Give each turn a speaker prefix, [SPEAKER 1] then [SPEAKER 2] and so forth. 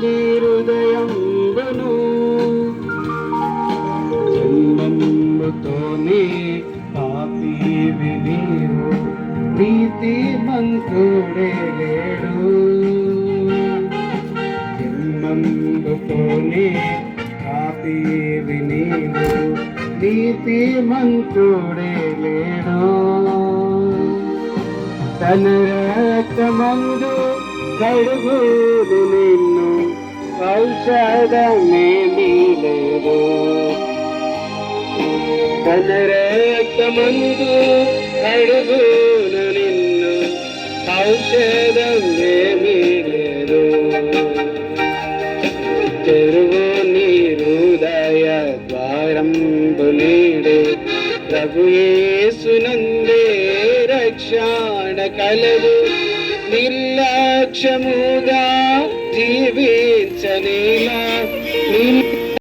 [SPEAKER 1] నీ హృదయంబును జన్మముతోనే పాపీవి నీవు నీతి మంతుడే లేడు. జన్మముతోనే పాపీవి నీవు నీతి మంతుడే లేడు. తన రక్తమందు కడుగుడు ఔషధమేమీ లేదు తన రక్తమందు కడుగును నిన్ను ఔషధమేమీ లేదు తెరువు నీ హృదయ ద్వారంబు నీడు. ప్రభు యేసునందే రక్షణ కలదు. నిర్లక్ష్యముగా జీవించనేలా నిన్ను